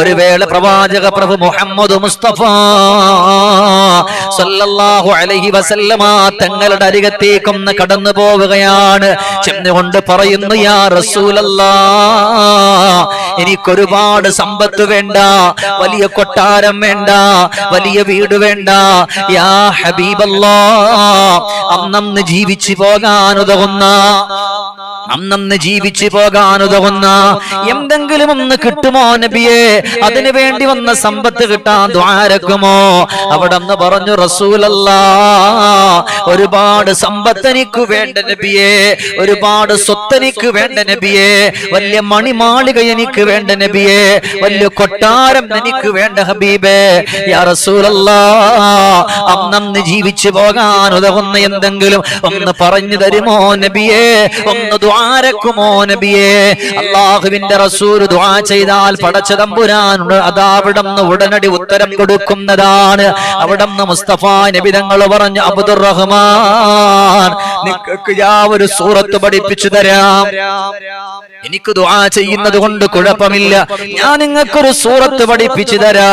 ഒരു വേള പ്രവാചക പ്രഭു മുഹമ്മദ് മുസ്തഫ സല്ലല്ലാഹു അലൈഹി വസല്ലമ തങ്ങളുടെ അരികത്തേക്കൊന്ന് കടന്നു പോവുകയാണ്. ചെന്നുകൊണ്ട് പറയുന്നു യാ റസൂലല്ലാ എനിക്കൊരുപാട് സമ്പത്ത് വേണ്ട വലിയ കൊട്ടാരം വേണ്ട വലിയ വീട് വേണ്ട. യാ ഹബീബല്ലാ അന്നന്ന് ജീവിച്ചു പോകാൻ ഉതകുന്ന അന്നന്ന് ജീവിച്ചു പോകാനുതകുന്ന എന്തെങ്കിലും ഒന്ന് കിട്ടുമോ നബിയെ? അതിനു വേണ്ടി വന്ന സമ്പത്ത് കിട്ടാൻ ദ്വാരക്കുമോ? അവിടെ നിന്ന് പറഞ്ഞു റസൂലല്ല ഒരുപാട് സമ്പത്ത് എനിക്ക് വേണ്ട നബിയെ ഒരുപാട് സ്വത്ത് എനിക്ക് വേണ്ട നബിയെ വലിയ മണിമാളിക എനിക്ക് വേണ്ട നബിയെ വലിയ കൊട്ടാരം എനിക്ക് വേണ്ട ഹബീബേ. യാ റസൂലല്ലാ അന്നന്ന് ജീവിച്ചു പോകാൻ ഉതകുന്ന എന്തെങ്കിലും ഒന്ന് പറഞ്ഞു തരുമോ നബിയെ? ഒന്ന് ദ്വാരക്കുമോ നബിയെ? അള്ളാഹുവിന്റെ റസൂൽ ദുആ ചെയ്താൽ പടച്ച തമ്പുരാനുണ്ട് അതാ നിന്ന് ഉടനടി ഉത്തരം കൊടുക്കുന്നതാണ്. അവിടെ നിന്ന് മുസ്തഫ നബിതങ്ങൾ പറഞ്ഞു അബ്ദുറഹ്മാൻ നിങ്ങൾക്ക് ഞാൻ ഒരു സൂറത്ത് പഠിപ്പിച്ചു തരാം. എനിക്ക് ദുആ ചെയ്യുന്നത് കൊണ്ട് കുഴപ്പമില്ല. ഞാൻ നിങ്ങൾക്കൊരു സൂറത്ത് പഠിപ്പിച്ചു തരാ.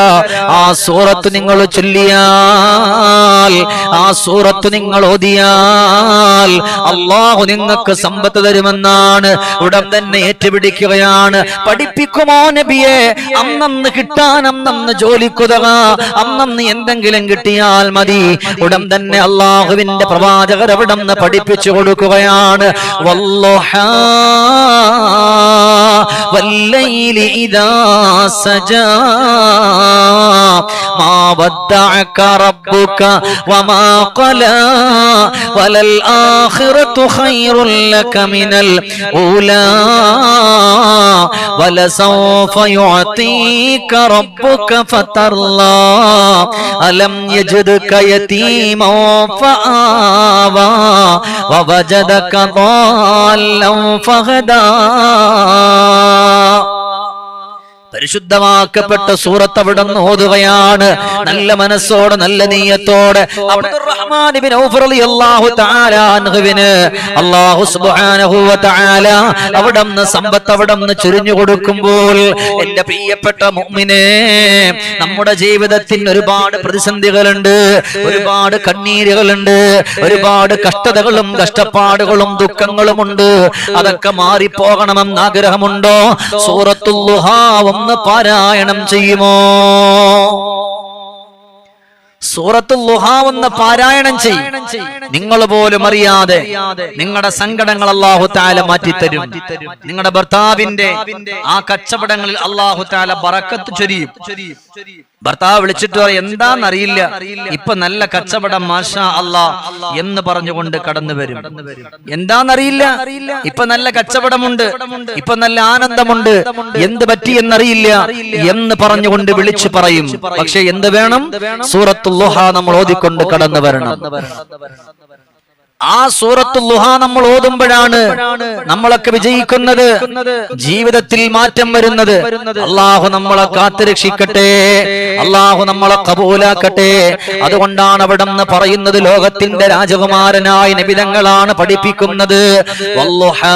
ആ സൂറത്ത് നിങ്ങൾ ചൊല്ലിയാൽ ആ സൂറത്ത് നിങ്ങൾ ഓതിയാൽ അള്ളാഹു നിങ്ങൾക്ക് സമ്പത്ത് തരുമെന്നാണ് ഉടൻ തന്നെ ഏറ്റുപിടിക്കുകയാണ്. പഠിപ്പിക്കുമോ നബിയെ? അന്നന്ന് കിട്ടാൻ അന്നന്ന് ജോലിക്കുതക അന്നന്ന് എന്തെങ്കിലും കിട്ടിയാൽ മതി. ഉടൻ തന്നെ അള്ളാഹുവിന്റെ പ്രവാചകർ അവിടെ നിന്ന് പഠിപ്പിച്ചു കൊടുക്കുകയാണ് വല്ലുഹാ والليل إذا سجى ما ودعك ربك وما قلى وللآخرة خير لك من الأولى ولسوف يعطيك ربك فترضى ألم يجدك يتيما فآوى ووجدك ضالا فهدى പരിശുദ്ധമാക്കപ്പെട്ട സൂറത്ത് അവിടെ നിന്ന് ഓതുകയാണ്. നല്ല മനസ്സോടെ നല്ല നീയത്തോടെ. അവിടെ നിന്ന് സമ്പത്ത് അവിടെ നിന്ന് ചുരിഞ്ഞു കൊടുക്കുമ്പോൾ എന്റെ പ്രിയപ്പെട്ട നമ്മുടെ ജീവിതത്തിൽ ഒരുപാട് പ്രതിസന്ധികളുണ്ട് ഒരുപാട് കണ്ണീരുകളുണ്ട് ഒരുപാട് കഷ്ടതകളും കഷ്ടപ്പാടുകളും ദുഃഖങ്ങളുമുണ്ട്. അതൊക്കെ മാറിപ്പോകണമെന്ന് ആഗ്രഹമുണ്ടോ? സൂറത്തുൽ ളുഹാ ഒന്ന് പാരായണം ചെയ്യുമോ? സൂറത്തുൽ ളുഹാ ഒന്ന് പാരായണം ചെയ്യും. നിങ്ങൾ പോലും അറിയാതെ നിങ്ങളുടെ സങ്കടങ്ങൾ അള്ളാഹു താല മാറ്റിത്തരും. നിങ്ങളുടെ ഭർത്താവിന്റെ ആ കച്ചവടങ്ങളിൽ അള്ളാഹു താല ബറക്കത്ത് ചൊരിയും. ഭർത്താവ് വിളിച്ചിട്ട് പറയും എന്താന്നറിയില്ല? ഇപ്പൊ നല്ല കച്ചവടം മാഷാ അല്ലാ എന്ന് പറഞ്ഞുകൊണ്ട് കടന്നു വരും. എന്താന്നറിയില്ല? ഇപ്പൊ നല്ല കച്ചവടമുണ്ട് ഇപ്പൊ നല്ല ആനന്ദമുണ്ട് എന്ത് പറ്റി എന്നറിയില്ല എന്ന് പറഞ്ഞുകൊണ്ട് വിളിച്ചു പറയും. പക്ഷെ എന്ത് വേണം? സൂറത്തുൽ ലുഹ നമ്മൾ ഓതിക്കൊണ്ട് കടന്നു വരണം. ആ സൂറത്തുൽ ലുഹ നമ്മൾ ഓതുമ്പോഴാണ് നമ്മളൊക്കെ വിജയിക്കുന്നത്. ജീവിതത്തിൽ മാറ്റം വരുന്നത്. അള്ളാഹു നമ്മളെ കാത്തുരക്ഷിക്കട്ടെ അള്ളാഹു നമ്മളെ കബൂലാക്കട്ടെ. അതുകൊണ്ടാണ് അവിടെ നിന്ന് പറയുന്നത് ലോകത്തിന്റെ രാജകുമാരനായ നിബിതങ്ങളാണ് പഠിപ്പിക്കുന്നത്. വല്ലുഹാ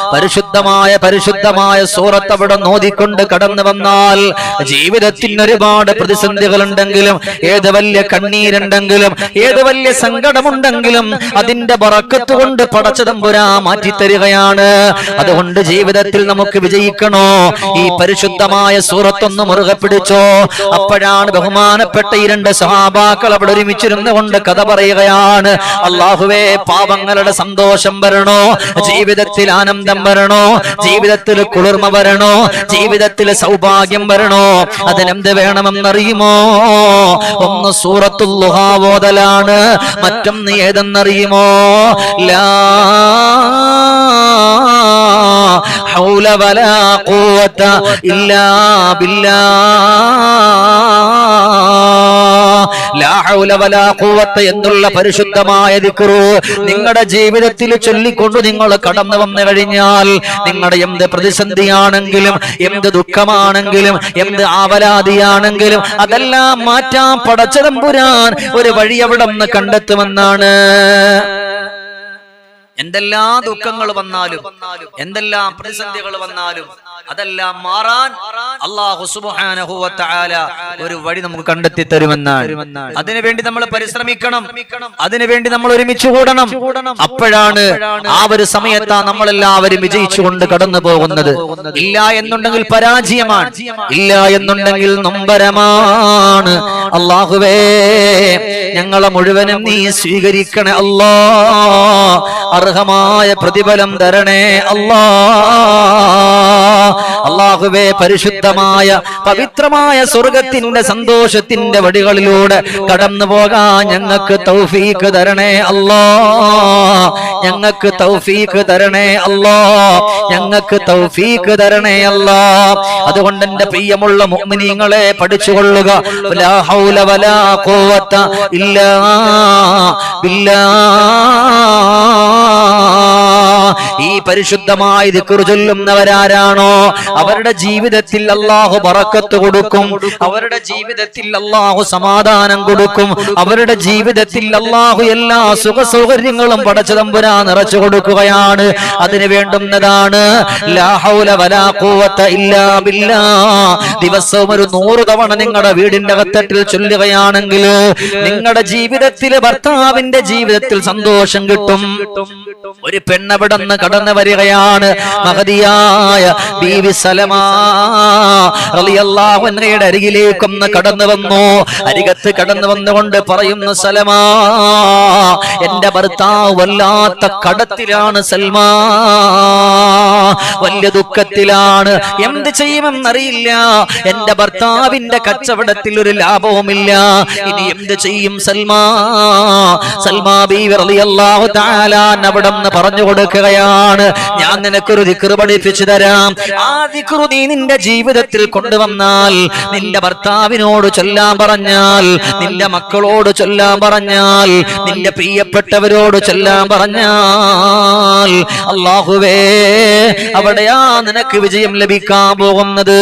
പരിശുദ്ധമായ പരിശുദ്ധമായ സൂറത്ത് അവിടെ നോദിക്കൊണ്ട് കടന്നു വന്നാൽ ജീവിതത്തിന് ഒരുപാട് പ്രതിസന്ധികളുണ്ടെങ്കിലും ഏത് വലിയ കണ്ണീരുണ്ടെങ്കിലും ഏത് വലിയ സങ്കടമുണ്ടെങ്കിലും അതിന്റെ ബറക്കത്ത് കൊണ്ട് പടച്ചതമ്പുരാ മാറ്റിത്തരികയാണ്. അതുകൊണ്ട് ജീവിതത്തിൽ നമുക്ക് വിജയിക്കണോ? ഈ പരിശുദ്ധമായ സൂറത്തൊന്ന് മുറുകെ പിടിച്ചോ? അപ്പോഴാണ് ബഹുമാനപ്പെട്ട ഈ രണ്ട് സഹാബാക്കൾ അവിടെ ഒരുമിച്ചിരുന്നു കൊണ്ട് കഥ പറയുകയാണ്. അള്ളാഹുവേ പാപങ്ങളുടെ സന്തോഷം വരണോ? ജീവിതത്തിൽ ആനന്ദം വരണോ? ജീവിതത്തിൽ കുളിർമ വരണോ? ജീവിതത്തിൽ സൗഭാഗ്യം വരണോ? അതിനെന്ത് വേണമെന്നറിയുമോ? ഒന്ന് സൂറത്തുൽ ലുഹാവോദലാണ് മറ്റൊന്ന് ഏതെന്നറിയുമോ? ലാ ഖുവത ഇല്ലാ ബില്ലാ എന്നുള്ള പരിശുദ്ധമായ ദിക്കുറു നിങ്ങളുടെ ജീവിതത്തിൽ ചൊല്ലിക്കൊണ്ട് നിങ്ങൾ കടന്നു വന്നു കഴിഞ്ഞാൽ നിങ്ങളുടെ എന്ത് പ്രതിസന്ധിയാണെങ്കിലും എന്ത് ദുഃഖമാണെങ്കിലും എന്ത് ആവലാതിയാണെങ്കിലും അതെല്ലാം മാറ്റാൻ പടച്ചതമ്പുരാൻ ഒരു വഴി അവിടെ നിന്ന് കണ്ടെത്തുമെന്നാണ്. എന്തെല്ലാം ദുഃഖങ്ങൾ വന്നാലും എന്തെല്ലാം പ്രതിസന്ധികൾ വന്നാലും അതെല്ലാം മാറാൻ അള്ളാഹു തആല ഒരു വഴി നമുക്ക് കണ്ടെത്തി തരുമെന്നാണ്. അതിനുവേണ്ടി നമ്മൾ പരിശ്രമിക്കണം. അതിനുവേണ്ടി നമ്മൾ ഒരുമിച്ച് കൂടണം. അപ്പോഴാണ് ആ ഒരു സമയത്താ നമ്മളെല്ലാവരും വിജയിച്ചുകൊണ്ട് കടന്നു പോകുന്നത് ഇല്ല എന്നുണ്ടെങ്കിൽ പരാജയമാണ്. ഇല്ല എന്നുണ്ടെങ്കിൽ നൊമ്പരമാണ്. അള്ളാഹുവേ ഞങ്ങളെ മുഴുവനും നീ സ്വീകരിക്കണേ. അല്ലാ അർഹമായ പ്രതിഫലം തരണേ. അല്ലാ. അള്ളാഹുവേ പരിശുദ്ധമായ പവിത്രമായ സ്വർഗത്തിന്റെ സന്തോഷത്തിന്റെ വടികളിലൂടെ കടന്നു പോകാൻ ഞങ്ങൾക്ക് തൗഫീക്ക് തരണേ അല്ലാ ഞങ്ങൾക്ക് തൗഫീക്ക് തരണേ അല്ലാ ഞങ്ങൾക്ക് തൗഫീക്ക് തരണേ അല്ലാ അതുകൊണ്ട് എന്റെ പ്രിയമുള്ള മുഅ്മിനീങ്ങളെ പഠിച്ചുകൊള്ളുക. ഇല്ലാ. ബില്ലാ. ഈ പരിശുദ്ധമായി ദിക്കുറു ചൊല്ലുന്നവരാരാണോ? അവരുടെ ജീവിതത്തിൽ അള്ളാഹു പറക്കത്ത് കൊടുക്കും. അവരുടെ ജീവിതത്തിൽ അള്ളാഹു സമാധാനം കൊടുക്കും. അവരുടെ ജീവിതത്തിൽ അള്ളാഹു എല്ലാ സുഖ സൗകര്യങ്ങളും പടച്ചതമ്പുരാ നിറച്ചു കൊടുക്കുകയാണ്. അതിന് വേണ്ടുന്നതാണ് ദിവസവും ഒരു നൂറ് തവണ നിങ്ങളുടെ വീടിന്റെ അകത്തട്ടിൽ ചൊല്ലുകയാണെങ്കിൽ നിങ്ങളുടെ ജീവിതത്തിൽ ഭർത്താവിന്റെ ജീവിതത്തിൽ സന്തോഷം കിട്ടും. ഒരു പെണ്ണവിടന്ന് കടന്നു വരികയാണ് മഹതിയായ ബീവി അൻഹയുടെ അരികിലേക്കൊന്ന് കടന്നു വന്നു. അരികത്ത് കടന്നു വന്നുകൊണ്ട് പറയുന്നു സലമാ എന്റെ ഭർത്താവ് വല്ലാത്ത കടത്തിലാണ് സൽമാ. വലിയ ദുഃഖത്തിലാണ്. എന്ത് ചെയ്യുമെന്നറിയില്ല. എന്റെ ഭർത്താവിന്റെ കച്ചവടത്തിൽ ഒരു ലാഭവുമില്ല. ഇനി എന്ത് ചെയ്യും സൽമാ? സൽമാ ബീവി റളിയല്ലാഹു തആല അവിടെന്ന് പറഞ്ഞു കൊടുക്കുകയാണ് ഞാൻ നിനക്കൊരു ദിക്റ് പഠിപ്പിച്ചു തരാം. ആ ദിക്കറു നീ നിന്റെ ജീവിതത്തിൽ കൊണ്ടുവന്നാൽ നിന്റെ ഭർത്താവിനോട് ചൊല്ലാൻ പറഞ്ഞാൽ നിന്റെ മക്കളോട് ചൊല്ലാൻ പറഞ്ഞാൽ നിന്റെ പ്രിയപ്പെട്ടവരോട് ചൊല്ലാൻ പറഞ്ഞാൽ അള്ളാഹുവേ അവിടെയാ നിനക്ക് വിജയം ലഭിക്കാൻ പോകുന്നത്.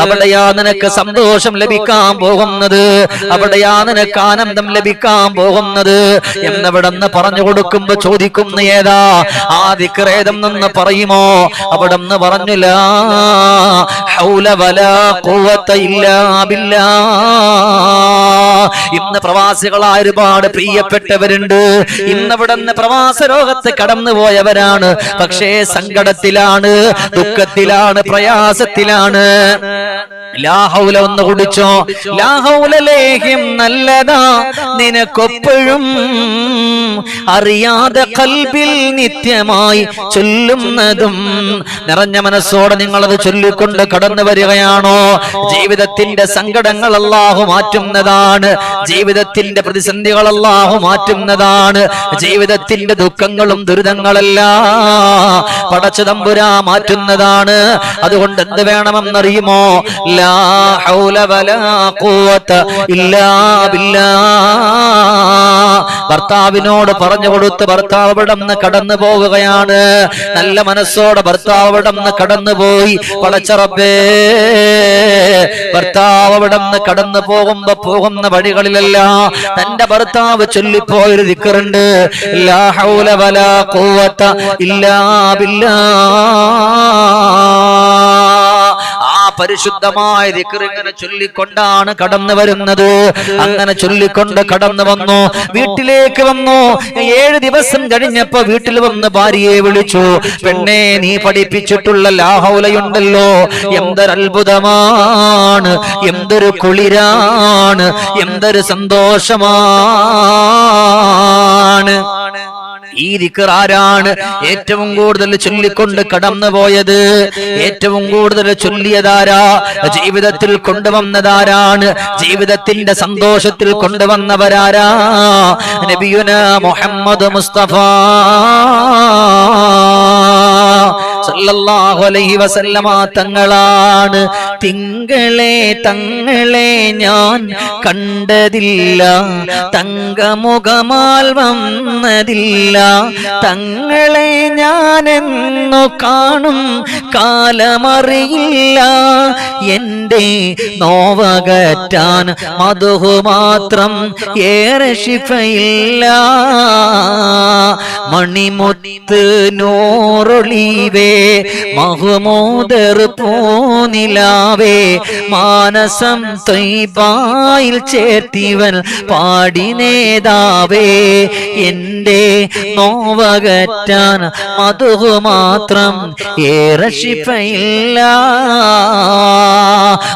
അവിടെയാ നിനക്ക് സന്തോഷം ലഭിക്കാൻ പോകുന്നത്. അവിടെയാ നിനക്ക് ആനന്ദം ലഭിക്കാൻ പോകുന്നത്. എന്നവിടെന്ന് പറഞ്ഞു കൊടുക്കുമ്പോ ചോദിക്കുന്ന ഏതാ? ആ ദിക്റേദം നിന്ന് പറയുമോ? അവിടെ നിന്ന് പറഞ്ഞില്ല ഇന്ന് പ്രവാസികളായ ഒരുപാട് പ്രിയപ്പെട്ടവരുണ്ട്. ഇന്ന് നിന്ന് പ്രവാസ ലോകത്ത് കടന്നു പോയവരാണ് പക്ഷേ സങ്കടത്തിലാണ് ദുഃഖത്തിലാണ് പ്രയാസത്തിലാണ്. ലാഹൗല ഒന്ന് കുടിച്ചോ. ലാഹൗല ലേഹ്യം നല്ലതാ. നിനക്കൊപ്പോഴും അറിയാതെ കൽബിൽ നിത്യമായി ചൊല്ലുന്നതും നിറഞ്ഞ മനസ്സോടെ നിങ്ങളത് ചൊല്ലിക്കൊണ്ട് കടന്നു വരികയാണോ? ജീവിതത്തിന്റെ സങ്കടങ്ങൾ അല്ലാഹു മാറ്റുന്നതാണ്. ജീവിതത്തിന്റെ പ്രതിസന്ധികൾ അല്ലാഹു മാറ്റുന്നതാണ്. ജീവിതത്തിന്റെ ദുഃഖങ്ങളും ദുരിതങ്ങളെല്ലാം പടച്ചു തമ്പുരാ മാറ്റുന്നതാണ്. അതുകൊണ്ട് എന്ത് വേണമെന്നറിയുമോ? ലാ ഇല്ലാ ഭർത്താവിനോട് പറഞ്ഞു കൊടുത്ത് ഭർത്താവ് നിന്ന് കടന്നു പോവുകയാണ്. നല്ല മനസ്സോടെ ഭർത്താവ് അവിടെ നിന്ന് കടന്നുപോയി പടച്ചറബേ ഭർത്താവ് അവിടെ കടന്നു പോകുമ്പോ പോകുന്ന വഴികളിലല്ല തന്റെ ഭർത്താവ് ചൊല്ലിപ്പോയൊരു ദിക്കറുണ്ട്. ഇല്ലാ ബില്ലാ. ആ പരിശുദ്ധമായ ഇങ്ങനെ ചൊല്ലിക്കൊണ്ടാണ് കടന്നു വരുന്നത്. അങ്ങനെ ചൊല്ലിക്കൊണ്ട് കടന്നു വന്നു. വീട്ടിലേക്ക് വന്നു. ഏഴ് ദിവസം കഴിഞ്ഞപ്പോ വീട്ടിൽ വന്ന് ഭാര്യയെ വിളിച്ചു. പെണ്ണെ നീ പഠിപ്പിച്ചിട്ടുള്ള ലാഹൗലയുണ്ടല്ലോ. എന്തൊരത്ഭുതമാണ്. എന്തൊരു കുളിരാണ്. എന്തൊരു സന്തോഷമാണ്. ഈ ദിക്കർ ആരാണ്? ഏറ്റവും കൂടുതൽ ചൊല്ലിക്കൊണ്ട് കടന്നുപോയത്? ഏറ്റവും കൂടുതൽ ചൊല്ലിയതാരാ? ജീവിതത്തിൽ കൊണ്ടുവന്നതാരാണ്? ജീവിതത്തിന്റെ സന്തോഷത്തിൽ കൊണ്ടുവന്നവരാരാ? നബിയുന മുഹമ്മദ് മുസ്തഫ. സല്ലല്ലാഹു അലൈഹി വസല്ലമ തങ്ങളാണ്. തിങ്കളെ തങ്ങളെ ഞാൻ കണ്ടതില്ല. തങ്കമുഖമാൽ വന്നതില്ല. തങ്ങളെ ഞാനെന്നു കാണും കാലമറിയില്ല. എന്റെ നോവകറ്റാൻ മധു മാത്രം ഏറെ ശിഫയില്ല. മണിമുത്ത് നോറൊളിവേ മഹുമോദർ പൂനിലാവേ മാനസം തൊയ്പായിൽ ചേർത്തിവൻ പാടി നേതാവേ എന്റെ നോവകറ്റാൻ മാത്രം ഏറെ ശിഫയില്ല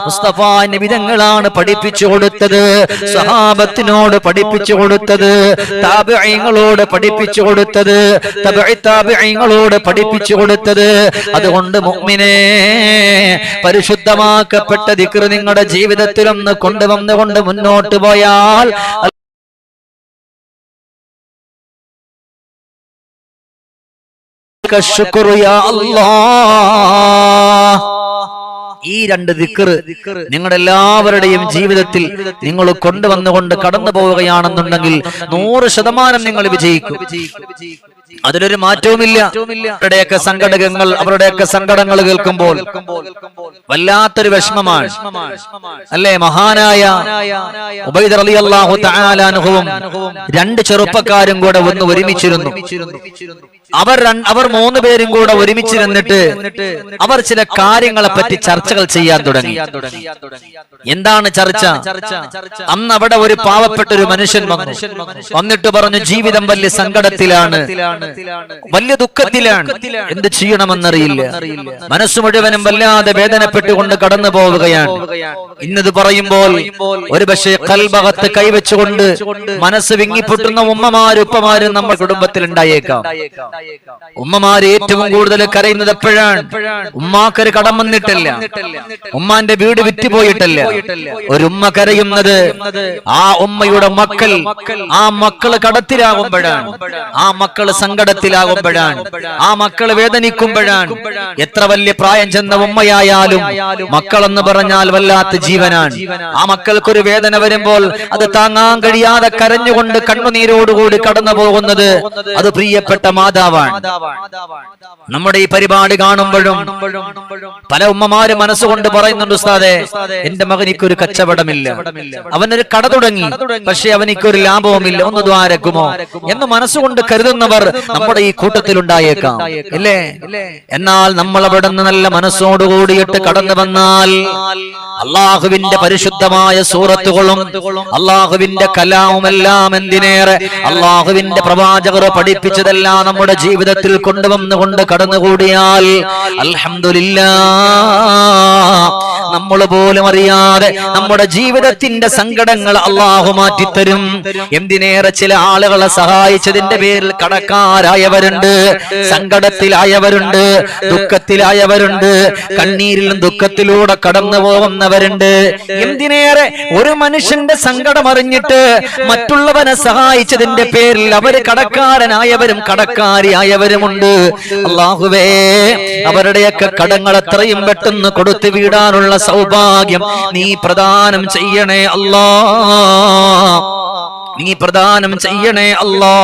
മുസ്തഫ പഠിപ്പിച്ചു കൊടുത്തത് സഹാബത്തിനോട് പഠിപ്പിച്ചു കൊടുത്തത് താപയങ്ങളോട് പഠിപ്പിച്ചു കൊടുത്തത് താപിഅങ്ങളോട് പഠിപ്പിച്ചു കൊടുത്തത് അതുകൊണ്ട് മുഗ്മിനെ പരിശുദ്ധമാക്കപ്പെട്ട ദിക്ർ നിങ്ങളുടെ ജീവിതത്തിലൊന്ന് കൊണ്ടുവന്നുകൊണ്ട് മുന്നോട്ട് പോയാൽ ഈ രണ്ട് ദിക്കറ് നിങ്ങളുടെ എല്ലാവരുടെയും ജീവിതത്തിൽ നിങ്ങൾ കൊണ്ടുവന്നുകൊണ്ട് കടന്നു പോവുകയാണെന്നുണ്ടെങ്കിൽ നൂറ് ശതമാനം നിങ്ങൾ വിജയിക്കും. അതിലൊരു മാറ്റവുമില്ല. അവരുടെയൊക്കെ സംഘടകങ്ങൾ അവരുടെയൊക്കെ സങ്കടങ്ങൾ കേൾക്കുമ്പോൾ വല്ലാത്തൊരു വിഷമമാണ്. അല്ലേ? മഹാനായ ഉബൈദർ റളിയല്ലാഹു തആല അൻഹുവും രണ്ട് ചെറുപ്പക്കാരും കൂടെ ഒന്ന് ഒരുമിച്ചിരുന്നു. അവർ അവർ മൂന്ന് പേരും കൂടെ ഒരുമിച്ച് നിന്നിട്ട് അവർ ചില കാര്യങ്ങളെ പറ്റി ചർച്ചകൾ ചെയ്യാൻ തുടങ്ങി. എന്താണ് ചർച്ച? അന്ന് അവിടെ ഒരു പാവപ്പെട്ട ഒരു മനുഷ്യൻ വന്നു. വന്നിട്ട് പറഞ്ഞു ജീവിതം വലിയ സങ്കടത്തിലാണ്. വലിയ ദുഃഖത്തിലാണ്. എന്ത് ചെയ്യണമെന്നറിയില്ല. മനസ്സ് മുഴുവനും വല്ലാതെ വേദനപ്പെട്ടുകൊണ്ട് കടന്നു പോവുകയാണ്. ഇന്നത് പറയുമ്പോൾ ഒരു പക്ഷേ കൽഭകത്ത് കൈവച്ചുകൊണ്ട് മനസ്സ് വിങ്ങിപ്പൊട്ടുന്ന ഉമ്മമാരും ഉപ്പമാരും നമ്മുടെ കുടുംബത്തിൽ ഉണ്ടായേക്കാം ഉമ്മമാര് ഏറ്റവും കൂടുതൽ കരയുന്നത് എപ്പോഴാണ്? ഉമ്മാക്കൊരു കടം വന്നിട്ടില്ല. ഉമ്മാന്റെ വീട് വിറ്റുപോയിട്ടല്ല ഒരു ഉമ്മ കരയുന്നത് ആ ഉമ്മയുടെ മക്കൾ ആ മക്കൾ കടത്തിലാകുമ്പോഴാണ് ആ മക്കൾ സങ്കടത്തിലാകുമ്പോഴാണ് ആ മക്കൾ വേദനിക്കുമ്പോഴാണ്. എത്ര വലിയ പ്രായം ചെന്ന ഉമ്മയായാലും മക്കളെന്ന് പറഞ്ഞാൽ വല്ലാത്ത ജീവനാണ്. ആ മക്കൾക്കൊരു വേദന വരുമ്പോൾ അത് താങ്ങാൻ കഴിയാതെ കരഞ്ഞുകൊണ്ട് കണ്ണുനീരോടുകൂടി കടന്നു പോകുന്നത് അത് പ്രിയപ്പെട്ട മാതാവാണ് നമ്മുടെ ഈ പരിപാടി കാണുമ്പോഴും പല ഉമ്മമാര് മനസ്സുകൊണ്ട് പറയുന്നുണ്ട് ഉസ്താദെ എന്റെ മകനിക്കൊരു കച്ചവടമില്ല. അവനൊരു കട തുടങ്ങി പക്ഷെ അവനിക്കൊരു ലാഭവുമില്ല. ഒന്ന് ദ്വാരക്കുമോ? എന്ന് മനസ്സുകൊണ്ട് കരുതുന്നവർ നമ്മുടെ ഈ കൂട്ടത്തിൽ ഉണ്ടായേക്കാം ഇല്ലേ? എന്നാൽ നമ്മൾ അവിടെ നിന്ന് നല്ല മനസ്സോട് കൂടിയിട്ട് കടന്നു വന്നാൽ അള്ളാഹുവിന്റെ പരിശുദ്ധമായ സൂറത്തുകളും അള്ളാഹുവിന്റെ കലാവുമെല്ലാം എന്തിനേറെ? അള്ളാഹുവിന്റെ പ്രവാചകർ പഠിപ്പിച്ചതെല്ലാം നമ്മുടെ ജീവിതത്തിൽ കൊണ്ടുവന്നുകൊണ്ട് കടന്നുകൂടിയാൽ അൽഹംദുലില്ലാ. നമ്മൾ പോലും അറിയാതെ നമ്മുടെ ജീവിതത്തിന്റെ സങ്കടങ്ങൾ അള്ളാഹു മാറ്റിത്തരും. എന്തിനേറെ ചില ആളുകളെ സഹായിച്ചതിന്റെ പേരിൽ കടക്കാരായവരുണ്ട് സങ്കടത്തിലായവരുണ്ട് ദുഃഖത്തിലായവരുണ്ട് കണ്ണീരിലും ദുഃഖത്തിലൂടെ കടന്നു പോകുന്നവരുണ്ട്. എന്തിനേറെ ഒരു മനുഷ്യന്റെ സങ്കടം അറിഞ്ഞിട്ട് മറ്റുള്ളവനെ സഹായിച്ചതിന്റെ പേരിൽ അവർ കടക്കാരനായവരും കടക്കാരിയായവരുമുണ്ട് അള്ളാഹുവേ അവരുടെയൊക്കെ കടങ്ങൾ എത്രയും പെട്ടെന്ന് കൊടുത്തു വീടാനുള്ള സൗഭാഗ്യം നീ പ്രദാനം ചെയ്യണേ അല്ലാ. നീ പ്രദാനം ചെയ്യണേ അല്ലാ.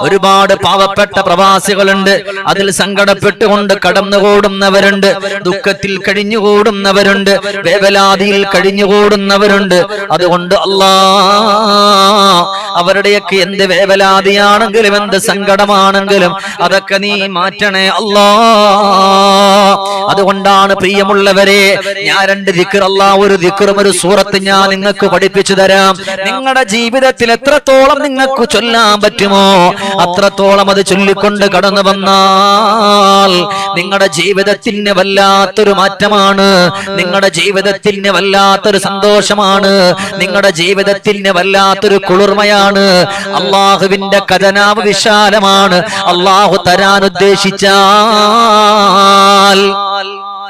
ഒരുപാട് പാവപ്പെട്ട പ്രവാസികളുണ്ട്. അതിൽ സങ്കടപ്പെട്ടുകൊണ്ട് കടന്നുകൂടുന്നവരുണ്ട്. ദുഃഖത്തിൽ കഴിഞ്ഞുകൂടുന്നവരുണ്ട്. വേവലാതിയിൽ കഴിഞ്ഞുകൂടുന്നവരുണ്ട്. അതുകൊണ്ട് അല്ലാ. അവരുടെയൊക്കെ എന്ത് വേവലാതിയാണെങ്കിലും എന്ത് സങ്കടമാണെങ്കിലും അതൊക്കെ നീ മാറ്റണേ അല്ലാ. അതുകൊണ്ടാണ് പ്രിയമുള്ളവരെ ഞാൻ രണ്ട് ദിക്കർ ഒരു ദിക്കറും ഒരു സൂറത്ത് ഞാൻ നിങ്ങൾക്ക് പഠിപ്പിച്ചു തരാം. നിങ്ങളുടെ ജീവിതത്തിൽ എത്രത്തോളം നിങ്ങൾക്ക് ചൊല്ലാൻ പറ്റുമോ അത്രത്തോളം അത് ചൊല്ലിക്കൊണ്ട് കടന്നു വന്നാൽ നിങ്ങളുടെ ജീവിതത്തിന് വല്ലാത്തൊരു മാറ്റമാണ്. നിങ്ങളുടെ ജീവിതത്തിന് വല്ലാത്തൊരു സന്തോഷമാണ്. നിങ്ങളുടെ ജീവിതത്തിന് വല്ലാത്തൊരു കുളിർമയാണ്. അള്ളാഹുവിന്റെ ഖജനാവ് വിശാലമാണ്. അള്ളാഹു തരാൻ ഉദ്ദേശിച്ചാൽ.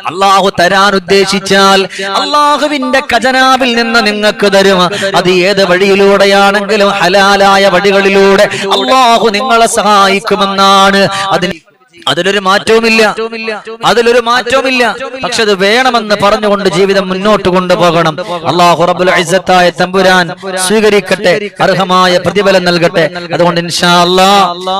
അള്ളാഹു തരാൻ ഉദ്ദേശിച്ചാൽ അള്ളാഹുവിന്റെ ഖജനാവിൽ നിന്ന് നിങ്ങൾക്ക് തരും. അത് ഏത് വഴിയിലൂടെയാണെങ്കിലും ഹലാലായ വഴികളിലൂടെ അള്ളാഹു നിങ്ങളെ സഹായിക്കുമെന്നാണ് അതിന് അതിലൊരു മാറ്റവുമില്ല. അതിലൊരു മാറ്റവുമില്ല. പക്ഷെ അത് വേണമെന്ന് പറഞ്ഞുകൊണ്ട് ജീവിതം മുന്നോട്ട് കൊണ്ടുപോകണം. അള്ളാഹു റബ്ബുൽ ഇസ്സത്തായ തമ്പുരാൻ സ്വീകരിക്കട്ടെ. അർഹമായ പ്രതിഫലം നൽകട്ടെ. അതുകൊണ്ട് ഇൻഷാ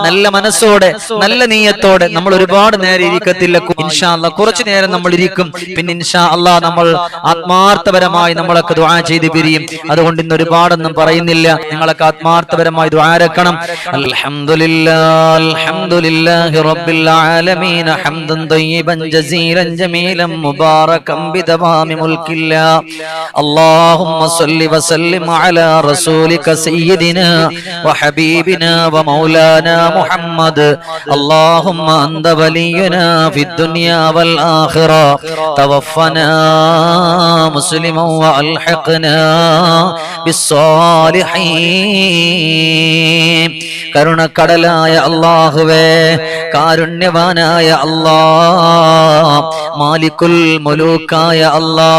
നല്ല മനസ്സോടെ നല്ല നീയത്തോടെ നമ്മൾ ഒരുപാട് നേരം ഇരിക്കത്തില്ല. ഇൻഷാ കുറച്ചു നേരം നമ്മൾ ഇരിക്കും. പിന്നെ ഇൻഷാ അല്ലാ നമ്മൾ ആത്മാർത്ഥപരമായി നമ്മളൊക്കെ ദുആ ചെയ്ത് പിരിയും. അതുകൊണ്ട് ഇന്ന് ഒരുപാടൊന്നും പറയുന്നില്ല. നിങ്ങളൊക്കെ ആത്മാർത്ഥപരമായി ദ്വാരക്കണം അൽഹംദുലില്ലാ അൽഹംദുലില്ലാഹി റബ്ബിൽ العالمين حمدا طيبا جزيلا جميلا مباركا بدوام ملك الله اللهم صل وسلم على رسولك سيدنا وحبيبنا ومولانا محمد اللهم أنت ولينا في الدنيا والآخرة توفنا مسلما وألحقنا بالصالحين കരുണക്കടലായ അള്ളാഹുവേ കാരുണ്യവാനായ അള്ളാ മാലിക്കുൽ മുലൂക്കായ അള്ളാ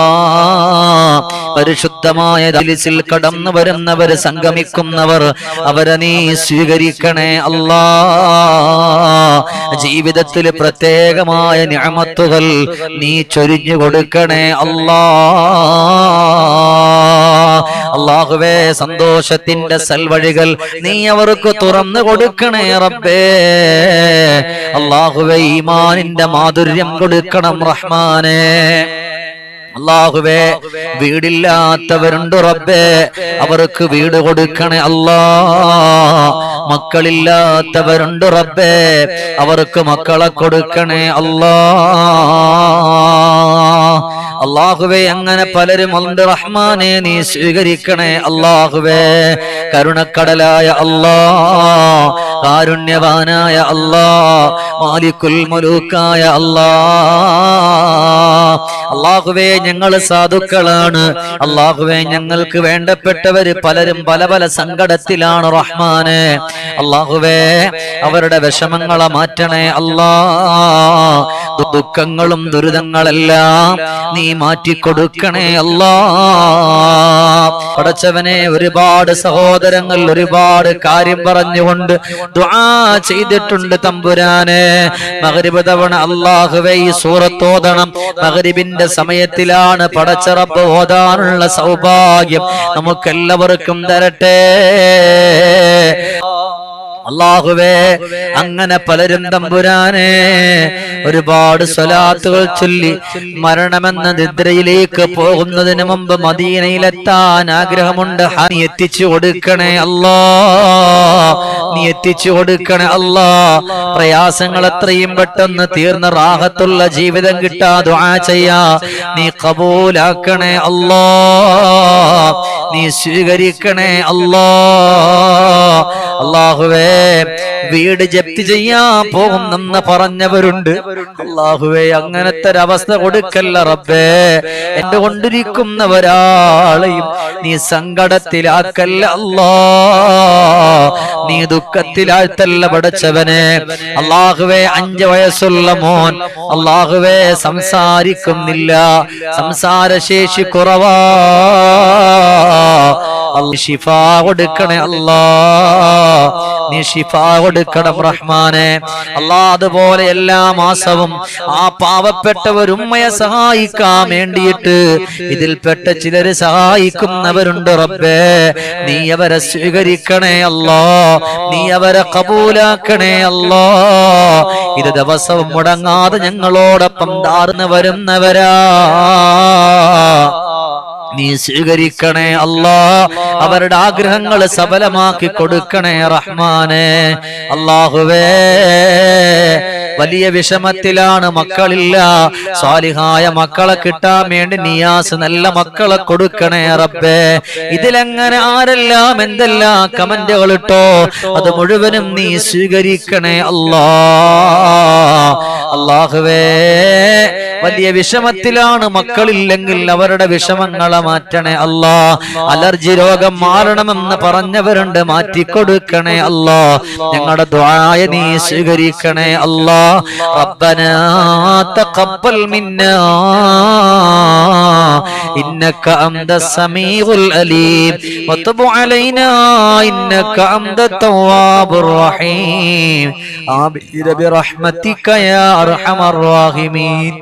പരിശുദ്ധമായ ദലിസിൽ കടന്നു വരുന്നവർ സംഗമിക്കുന്നവർ അവരെ നീ സ്വീകരിക്കണേ അല്ലാ. ജീവിതത്തിൽ പ്രത്യേകമായ ഞാമത്തുകൾ നീ ചൊരിഞ്ഞു കൊടുക്കണേ അല്ലാ. അള്ളാഹുവേ സന്തോഷത്തിന്റെ സൽവഴികൾ നീ അവർക്ക് തുറന്നു കൊടുക്കണേ റബ്ബേ. അള്ളാഹുവേ ഈമാനിന്റെ മാധുര്യം കൊടുക്കണം റഹ്മാനേ. അള്ളാഹുവേ വീടില്ലാത്തവരുണ്ട് റബ്ബേ. അവർക്ക് വീട് കൊടുക്കണേ അല്ലാ മക്കളില്ലാത്തവരുണ്ട് റബ്ബേ. അവർക്ക് മക്കളെ കൊടുക്കണേ അല്ലാ അള്ളാഹുവേ അങ്ങനെ പലരും ഉണ്ട്. റഹ്മാനെ നീ സ്വീകരിക്കണേ അള്ളാഹുവേ കരുണക്കടലായ അല്ലാ കാരുണ്യവാനായ അല്ലാ മാലിക്കുൽ മുലൂക്കായ അല്ലാ. അള്ളാഹുവേ ഞങ്ങൾ സാധുക്കളാണ്. അള്ളാഹുവേ ഞങ്ങൾക്ക് വേണ്ടപ്പെട്ടവര് പലരും പല പല സങ്കടത്തിലാണ് റഹ്മാനെ. അള്ളാഹുവേ അവരുടെ വിഷമങ്ങളെ മാറ്റണേ അല്ലാ. ദുഃഖങ്ങളും ദുരിതങ്ങളെല്ലാം നീ മാറ്റിക്കൊടുക്കണേ അല്ലാ. പടച്ചവനെ ഒരുപാട് സഹോദരങ്ങൾ ഒരുപാട് കാര്യം പറഞ്ഞുകൊണ്ട് ചെയ്തിട്ടുണ്ട് തമ്പുരാനെ. മകരിബ് തവണ അള്ളാഹുവേ ഈ സൂറത്തോതണം മകരിബിന്റെ സമയത്തിലാണ് പടച്ചറപ്പ് ഓതാനുള്ള സൗഭാഗ്യം നമുക്കെല്ലാവർക്കും തരട്ടെ. അള്ളാഹുവേ അങ്ങനെ പലരും തമ്പുരാനെ ഒരുപാട് സ്വലാത്തുകൾ ചൊല്ലി മരണമെന്ന നിദ്രയിലേക്ക് പോകുന്നതിന് മുമ്പ് മദീനയിലെത്താൻ ആഗ്രഹമുണ്ട്. ഹനി എത്തിച്ചു കൊടുക്കണേ അല്ലാ നീ എത്തിച്ചു കൊടുക്കണേ അല്ലാ. പ്രയാസങ്ങൾ എത്രയും പെട്ടെന്ന് തീർന്ന റാഹത്തുള്ള ജീവിതം കിട്ടാതെ നീ കബൂലാക്കണേ അല്ലാ. നീ സ്വീകരിക്കണേ അല്ലാ. അള്ളാഹുവേ വീട് ജപ്തി ചെയ്യാൻ പോകുന്നെന്ന് പറഞ്ഞവരുണ്ട്. അള്ളാഹുവേ അങ്ങനത്തെ ഒരവസ്ഥ കൊടുക്കല്ല റബ്ബേ. എന്റെ കൊണ്ടിരിക്കുന്ന ഒരാളെയും നീ സങ്കടത്തിലാക്കല്ല അല്ലാ. നീ ദുഃഖത്തിലാഴ്ത്തല്ല പടച്ചവനെ അള്ളാഹുവെ അഞ്ച് വയസ്സുള്ള മോൻ. അള്ളാഹുവെ സംസാരിക്കുന്നില്ല. സംസാരശേഷി കുറവാ. ഷിഫ കൊടുക്കണേ അല്ലാ നീ ഷിഫ കൊടുക്കണം റഹ്മാനെ. അല്ലാ അതുപോലെ എല്ലാ മാസവും ആ പാവപ്പെട്ടവരുമ്മയെ സഹായിക്കാൻ വേണ്ടിയിട്ട് ഇതിൽപ്പെട്ട ചിലര് സഹായിക്കുന്നവരുണ്ട് റബ്ബേ. നീ അവരെ സ്വീകരിക്കണേ അല്ലോ. നീ അവരെ കബൂലാക്കണേ അല്ലോ. ഇത് ദിവസവും മുടങ്ങാതെ ഞങ്ങളോടൊപ്പം താർന്നു വരുന്നവരാ. നീ സ്വീകരിക്കണേ അല്ലാ. അവരുടെ ആഗ്രഹങ്ങൾ സഫലമാക്കി കൊടുക്കണേ റഹ്മാനെ. അള്ളാഹുവേ വലിയ വിഷമത്തിലാണ് മക്കളില്ല. സ്വാലിഹായ മക്കളെ കിട്ടാൻ വേണ്ടി നിയാസ് നല്ല മക്കളെ കൊടുക്കണേ റബ്ബേ. ഇതിലെങ്ങനെ ആരെല്ലാം എന്തെല്ലാം കമന്റുകൾ ഇട്ടോ അത് മുഴുവനും നീ സ്വീകരിക്കണേ അല്ലാ. അള്ളാഹുവേ വലിയ വിഷമത്തിലാണ് മക്കളില്ലെങ്കിൽ അവരുടെ വിഷമങ്ങളെ മാറ്റണേ അല്ലാ അലർജി രോഗം മാറണമെന്ന് പറഞ്ഞവരുണ്ട് മാറ്റിക്കൊടുക്കണേ അല്ലാ ഞങ്ങളുടെ ദ്വായ നീ സ്വീകരിക്കണേ അല്ലാ റബ്ബനാ തഖബ്ബൽ മിന്നാ إنك أنت السميع العليم وتب علينا إنك أنت التواب الرحيم آمين برحمتك يا أرحم الراحمين